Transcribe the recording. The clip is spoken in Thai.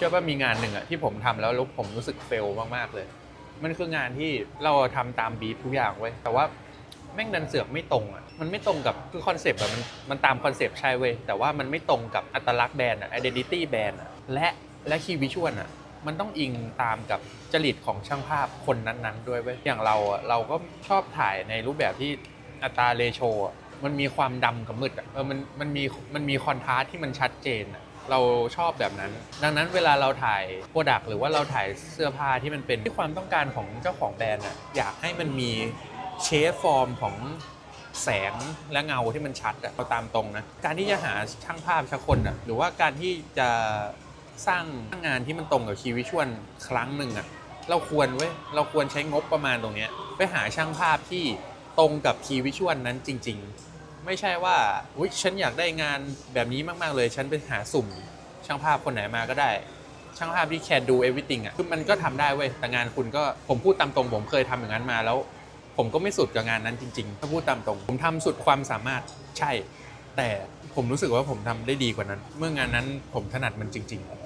เชื่อว่ามีงานหนึ่งอะที่ผมทำแล้วล้วผมรู้สึกเฟลมากๆเลย มันคืองานที่เราทำตามบีททุกอย่างเว้ยแต่ว่าแม่งดันเสือกไม่ตรงอะมันไม่ตรงกับคือคอนเซปต์อะมันมันตามคอนเซปต์ใช่เว้ยแต่ว่ามันไม่ตรงกับอัตลักษณ์แบรนด์อะ identity แบรนด์อะและและคีย์วิชวลอะมันต้องอิงตามกับจริตของช่างภาพคนนั้นๆ ด้วยเว้ยอย่างเราอะเราก็ชอบถ่ายในรูปแบบที่อัตราเรโชอะมันมีความดำกับมืดอะเออมันมันมีมันมีคอนทราสที่มันชัดเจนอะ เราชอบแบบนั้น ดังนั้นเวลาเราถ่ายโปรดักหรือว่าเราถ่ายเสื้อผ้าที่มันเป็นที่ความต้องการของเจ้าของแบรนด์อะอยากให้มันมีเชฟฟอร์มของแสงและเงาที่มันชัดอะเราตามตรงนะ การที่จะหาช่างภาพชักคนอะหรือว่าการที่จะสร้างงานที่มันตรงกับคีวิชวลครั้งหนึ่งอะเราควรเว้ยเราควรใช้งบประมาณตรงเนี้ยไปหาช่างภาพที่ตรงกับคีย์วิชวลนั้นจริง ๆ ไม่ใช่ว่าอุ๊ยฉันอยากได้งานแบบนี้มากๆเลย ฉันไปหาสุ่ม ช่างภาพคนไหนมาก็ได้ ช่างภาพที่ can do everything อะคือมันก็ทำได้เว้ยแต่งานคุณก็ผมพูดตามตรงผมเคยทำอย่างนั้นมาแล้ว ผมก็ไม่สุดกับงานนั้นจริงๆถ้าพูดตามตรง ผมทำสุดความสามารถใช่ แต่ผมรู้สึกว่าผมทำได้ดีกว่านั้น เมื่องานนั้นผมถนัดมันจริง ๆ